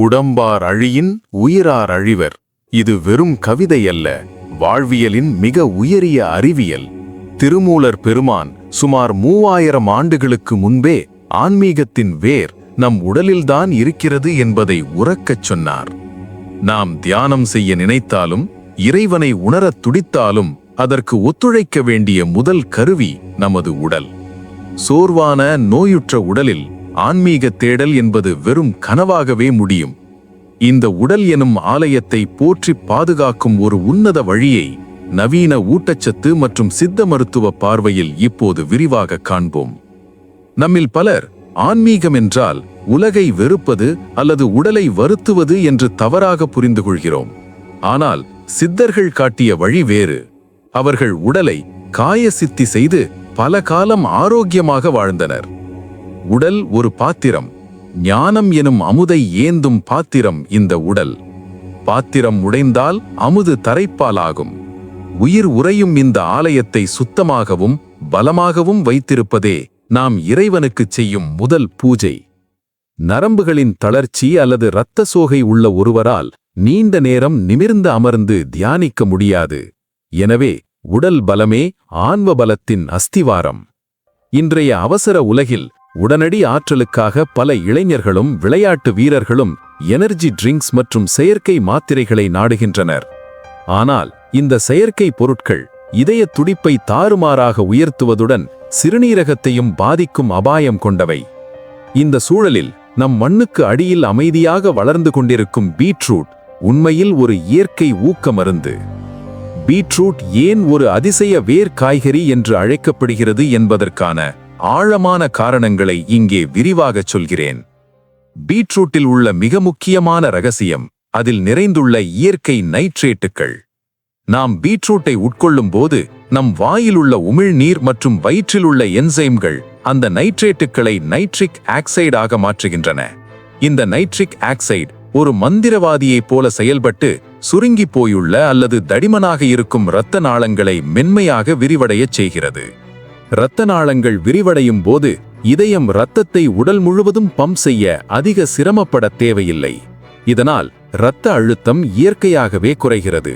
உடம்பார் அழியின் உயிரார் அழிவர். இது வெறும் கவிதை அல்ல வாழ்வியலின் மிக உயரிய அறிவியல். திருமூலர் பெருமான் சுமார் மூவாயிரம் ஆண்டுகளுக்கு முன்பே ஆன்மீகத்தின் வேர் நம் உடலில்தான் இருக்கிறது என்பதை உறக்கச் சொன்னார். நாம் தியானம் செய்ய நினைத்தாலும் இறைவனை உணரத் துடித்தாலும் அதற்கு ஒத்துழைக்க வேண்டிய முதல் கருவி நமது உடல். சோர்வான நோயுற்ற உடலில் ஆன்மீக தேடல் என்பது வெறும் கனவாகவே முடியும். இந்த உடல் எனும் ஆலயத்தை போற்றி பாதுகாக்கும் ஒரு உன்னத வழியை நவீன ஊட்டச்சத்து மற்றும் சித்த மருத்துவ பார்வையில் இப்போது விரிவாக காண்போம். நம்மில் பலர் ஆன்மீகம் என்றால் உலகை வெறுப்பது அல்லது உடலை வருத்துவது என்று தவறாக புரிந்து கொள்கிறோம் ஆனால் சித்தர்கள் காட்டிய வழி வேறு. அவர்கள் உடலை காய சித்தி செய்து பல காலம் ஆரோக்கியமாக வாழ்ந்தனர். உடல் ஒரு பாத்திரம். ஞானம் எனும் அமுதை ஏந்தும் பாத்திரம் இந்த உடல். பாத்திரம் உடைந்தால் அமுது தரைப்பாலாகும். உயிர் உறையும் இந்த ஆலயத்தை சுத்தமாகவும் பலமாகவும் வைத்திருப்பதே நாம் இறைவனுக்குச் செய்யும் முதல் பூஜை. நரம்புகளின் தளர்ச்சி அல்லது இரத்த சோகை உள்ள ஒருவரால் நீண்ட நேரம் நிமிர்ந்து அமர்ந்து தியானிக்க முடியாது. எனவே உடல் பலமே ஆன்ம பலத்தின் அஸ்திவாரம். இன்றைய அவசர உலகில் உடனடி ஆற்றலுக்காக பல இளைஞர்களும் விளையாட்டு வீரர்களும் எனர்ஜி ட்ரிங்க்ஸ் மற்றும் செயற்கை மாத்திரைகளை நாடுகின்றனர். ஆனால் இந்த செயற்கை பொருட்கள் இதய துடிப்பை தாறுமாறாக உயர்த்துவதுடன் சிறுநீரகத்தையும் பாதிக்கும் அபாயம் கொண்டவை. இந்த சூழலில் நம் மண்ணுக்கு அடியில் அமைதியாக வளர்ந்து கொண்டிருக்கும் பீட்ரூட் உண்மையில் ஒரு இயற்கை ஊக்க மருந்து. பீட்ரூட் ஏன் ஒரு அதிசய வேர் காய்கறி என்று அழைக்கப்படுகிறது என்பதற்கான ஆழமான காரணங்களை இங்கே விரிவாகச் சொல்கிறேன். பீட்ரூட்டில் உள்ள மிக முக்கியமான ரகசியம் அதில் நிறைந்துள்ள இயற்கை நைட்ரேட்டுகள். நாம் பீட்ரூட்டை உட்கொள்ளும் போது நம் வாயிலுள்ள உமிழ்நீர் மற்றும் வயிற்றிலுள்ள என்சைம்கள் அந்த நைட்ரேட்டுகளை நைட்ரிக் ஆக்சைடாக மாற்றுகின்றன. இந்த நைட்ரிக் ஆக்சைடு ஒரு மந்திரவாதியைப் போல செயல்பட்டு சுருங்கிப் போயுள்ள அல்லது தடிமனாக இருக்கும் இரத்த நாளங்களை மென்மையாக விரிவடையச் செய்கிறது. இரத்த நாளங்கள் விரிவடையும் போது இதயம் இரத்தத்தை உடல் முழுவதும் பம்ப் செய்ய அதிக சிரமப்பட தேவையில்லை. இதனால் இரத்த அழுத்தம் இயற்கையாகவே குறைகிறது.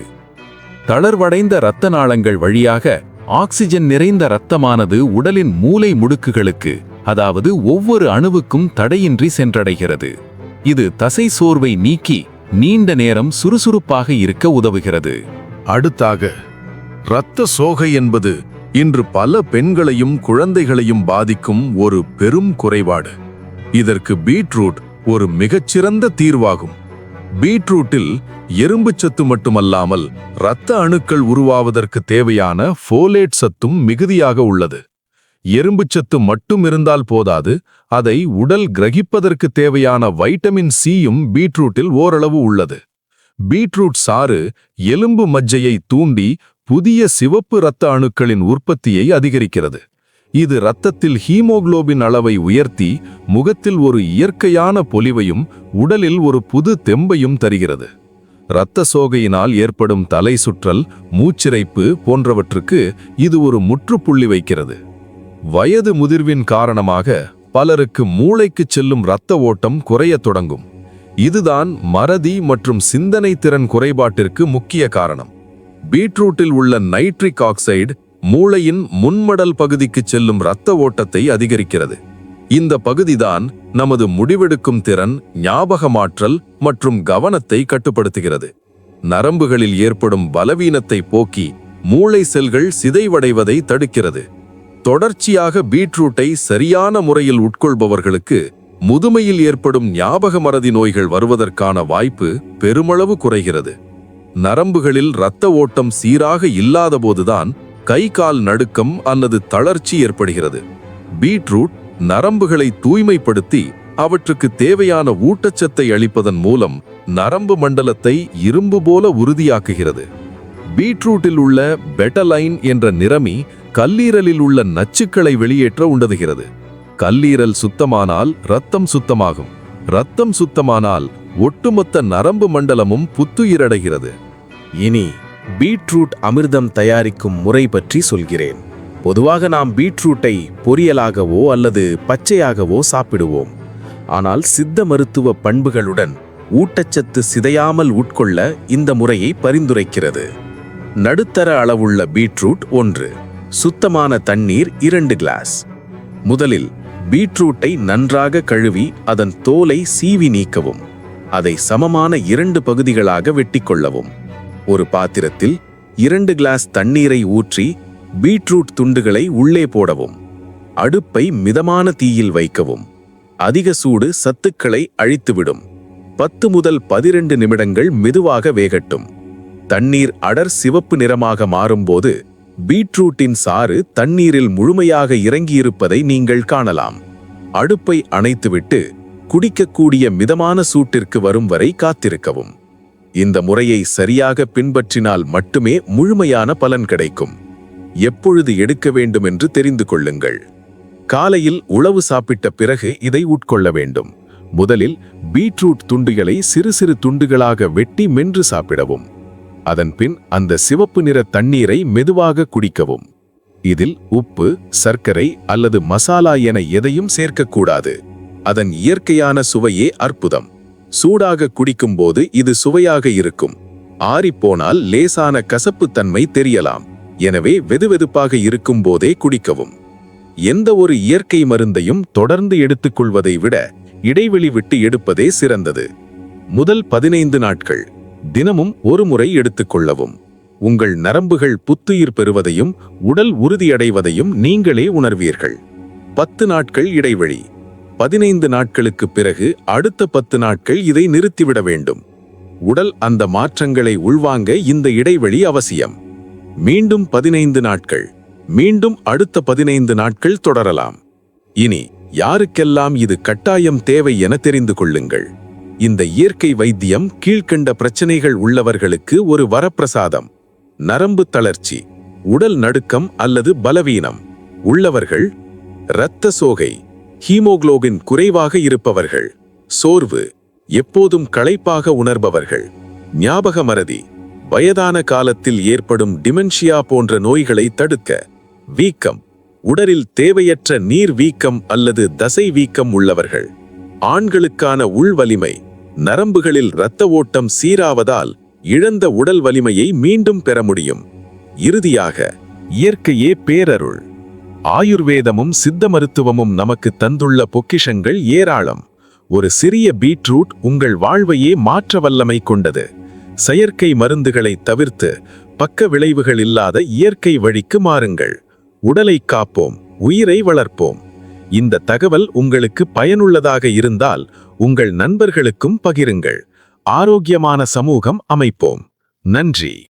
தளர்வடைந்த இரத்த நாளங்கள் வழியாக ஆக்சிஜன் நிறைந்த இரத்தமானது உடலின் மூலை முடுக்குகளுக்கு அதாவது ஒவ்வொரு அணுவுக்கும் தடையின்றி சென்றடைகிறது. இது தசை சோர்வை நீக்கி நீண்ட நேரம் சுறுசுறுப்பாக இருக்க உதவுகிறது. அடுத்தாக இரத்த சோகை என்பது இன்று பல பெண்களையும் குழந்தைகளையும் பாதிக்கும் ஒரு பெரும் குறைபாடு. இதற்கு பீட்ரூட் ஒரு மிகச்சிறந்த தீர்வாகும். பீட்ரூட்டில் எறும்பு சத்து மட்டுமல்லாமல் இரத்த அணுக்கள் உருவாவதற்கு தேவையான ஃபோலேட் சத்தும் மிகுதியாக உள்ளது. எறும்பு சத்து மட்டும் இருந்தால் போதாது அதை உடல் கிரகிப்பதற்கு தேவையான வைட்டமின் சியும் பீட்ரூட்டில் ஓரளவு உள்ளது. பீட்ரூட் சாறு எலும்பு மஜ்ஜையை தூண்டி புதிய சிவப்பு இரத்த அணுக்களின் உற்பத்தியை அதிகரிக்கிறது. இது இரத்தத்தில் ஹீமோகுளோபின் அளவை உயர்த்தி முகத்தில் ஒரு இயற்கையான பொலிவையும் உடலில் ஒரு புது தெம்பையும் தருகிறது. இரத்த சோகையினால் ஏற்படும் தலை சுற்றல் மூச்சிறைப்பு போன்றவற்றுக்கு இது ஒரு முற்றுப்புள்ளி வைக்கிறது. வயது முதிர்வின் காரணமாக பலருக்கு மூளைக்குச் செல்லும் இரத்த ஓட்டம் குறையத் தொடங்கும். இதுதான் மறதி மற்றும் சிந்தனை திறன் குறைபாட்டிற்கு முக்கிய காரணம். பீட்ரூட்டில் உள்ள நைட்ரிக் ஆக்சைடு மூளையின் முன்மடல் பகுதிக்கு செல்லும் இரத்த ஓட்டத்தை அதிகரிக்கிறது. இந்த பகுதிதான் நமது முடிவெடுக்கும் திறன் ஞாபகமாற்றல் மற்றும் கவனத்தை கட்டுப்படுத்துகிறது. நரம்புகளில் ஏற்படும் பலவீனத்தை போக்கி மூளை செல்கள் சிதைவடைவதை தடுக்கிறது. தொடர்ச்சியாக பீட்ரூட்டை சரியான முறையில் உட்கொள்பவர்களுக்கு முதுமையில் ஏற்படும் ஞாபக மறதி நோய்கள் வருவதற்கான வாய்ப்பு பெருமளவு குறைகிறது. நரம்புகளில் இரத்த ஓட்டம் சீராக இல்லாதபோதுதான் கை கால் நடுக்கம் அல்லது தளர்ச்சி ஏற்படுகிறது. பீட்ரூட் நரம்புகளை தூய்மைப்படுத்தி அவற்றுக்கு தேவையான ஊட்டச்சத்தை அளிப்பதன் மூலம் நரம்பு மண்டலத்தை இரும்பு போல உறுதியாக்குகிறது. பீட்ரூட்டில் உள்ள பெட்டலைன் என்ற நிறமி கல்லீரலில் உள்ள நச்சுக்களை வெளியேற்ற உண்டதுகிறது கல்லீரல் சுத்தமானால் இரத்தம் சுத்தமாகும். இரத்தம் சுத்தமானால் ஒட்டுமொத்த நரம்பு மண்டலமும் புத்துயிரடைகிறது. இனி பீட்ரூட் அமிர்தம் தயாரிக்கும் முறை பற்றி சொல்கிறேன். பொதுவாக நாம் பீட்ரூட்டை பொரியலாகவோ அல்லது பச்சையாகவோ சாப்பிடுவோம். ஆனால் சித்த மருத்துவ பண்புகளுடன் ஊட்டச்சத்து சிதையாமல் உட்கொள்ள இந்த முறையை பரிந்துரைக்கிறது. நடுத்தர அளவுள்ள பீட்ரூட் ஒன்று சுத்தமான தண்ணீர் இரண்டு கிளாஸ். முதலில் பீட்ரூட்டை நன்றாக கழுவி அதன் தோலை சீவி நீக்கவும். அதை சமமான இரண்டு பகுதிகளாக வெட்டிக்கொள்ளவும். ஒரு பாத்திரத்தில் இரண்டு கிளாஸ் தண்ணீரை ஊற்றி பீட்ரூட் துண்டுகளை உள்ளே போடவும். அடுப்பை மிதமான தீயில் வைக்கவும். அதிக சூடு சத்துக்களை அழித்துவிடும். பத்து முதல் பதிரெண்டு நிமிடங்கள் மெதுவாக வேகட்டும். தண்ணீர் அடர் சிவப்பு நிறமாக மாறும்போது பீட்ரூட்டின் சாறு தண்ணீரில் முழுமையாக இறங்கியிருப்பதை நீங்கள் காணலாம். அடுப்பை அணைத்துவிட்டு குடிக்கக்கூடிய மிதமான சூட்டிற்கு வரும் வரை காத்திருக்கவும். இந்த முறையை சரியாக பின்பற்றினால் மட்டுமே முழுமையான பலன் கிடைக்கும். எப்பொழுது எடுக்க வேண்டும் என்று தெரிந்து கொள்ளுங்கள். காலையில் உளவு சாப்பிட்ட பிறகு இதை உட்கொள்ள வேண்டும். முதலில் பீட்ரூட் துண்டுகளை சிறு சிறு துண்டுகளாக வெட்டி மென்று சாப்பிடவும். அதன்பின் அந்த சிவப்பு நிற தண்ணீரை மெதுவாக குடிக்கவும். இதில் உப்பு சர்க்கரை அல்லது மசாலா என எதையும் சேர்க்கக்கூடாது. அதன் இயற்கையான சுவையே அற்புதம். சூடாக குடிக்கும்போது இது சுவையாக இருக்கும். ஆறிப்போனால் லேசான கசப்புத்தன்மை தெரியலாம். எனவே வெதுவெதுப்பாக இருக்கும் போதே குடிக்கவும். எந்த ஒரு இயற்கை மருந்தையும் தொடர்ந்து எடுத்துக்கொள்வதை விட இடைவெளி விட்டு எடுப்பதே சிறந்தது. முதல் பதினைந்து நாட்கள். தினமும் ஒரு முறை எடுத்துக்கொள்ளவும். உங்கள் நரம்புகள் புத்துயிர் பெறுவதையும் உடல் உறுதியடைவதையும் நீங்களே உணர்வீர்கள். பத்து நாட்கள் இடைவெளி. பதினைந்து நாட்களுக்கு பிறகு அடுத்த பத்து நாட்கள் இதை நிறுத்திவிட வேண்டும். உடல் அந்த மாற்றங்களை உள்வாங்க இந்த இடைவெளி அவசியம். மீண்டும் பதினைந்து நாட்கள். மீண்டும் அடுத்த பதினைந்து நாட்கள் தொடரலாம். இனி யாருக்கெல்லாம் இது கட்டாயம் தேவை என தெரிந்து கொள்ளுங்கள். இந்த இயற்கை வைத்தியம் கீழ்க்கண்ட பிரச்சனைகள் உள்ளவர்களுக்கு ஒரு வரப்பிரசாதம். நரம்பு தளர்ச்சி உடல் நடுக்கம் அல்லது பலவீனம் உள்ளவர்கள் இரத்த சோகை ஹீமோகுளோபின் குறைவாக இருப்பவர்கள். சோர்வு எப்போதும் களைப்பாக உணர்பவர்கள். ஞாபக மறதி வயதான காலத்தில் ஏற்படும் டிமென்ஷியா போன்ற நோய்களை தடுக்க வீக்கம் உடலில் தேவையற்ற நீர் வீக்கம் அல்லது தசை வீக்கம் உள்ளவர்கள். ஆண்களுக்கான உள் வலிமை நரம்புகளில் இரத்த ஓட்டம் சீராவதால் இழந்த உடல் வலிமையை மீண்டும் பெற முடியும். இறுதியாக இயற்கையே பேரருள். ஆயுர்வேதமும் சித்த மருத்துவமும் நமக்கு தந்துள்ள பொக்கிஷங்கள் ஏராளம். ஒரு சிறிய பீட்ரூட் உங்கள் வாழ்வையே மாற்ற வல்லமை கொண்டது. செயற்கை மருந்துகளை தவிர்த்து பக்க விளைவுகள் இல்லாத இயற்கை வழிக்கு மாறுங்கள். உடலை காப்போம் உயிரை வளர்ப்போம். இந்த தகவல் உங்களுக்கு பயனுள்ளதாக இருந்தால் உங்கள் நண்பர்களுக்கும் பகிருங்கள். ஆரோக்கியமான சமூகம் அமைப்போம். நன்றி.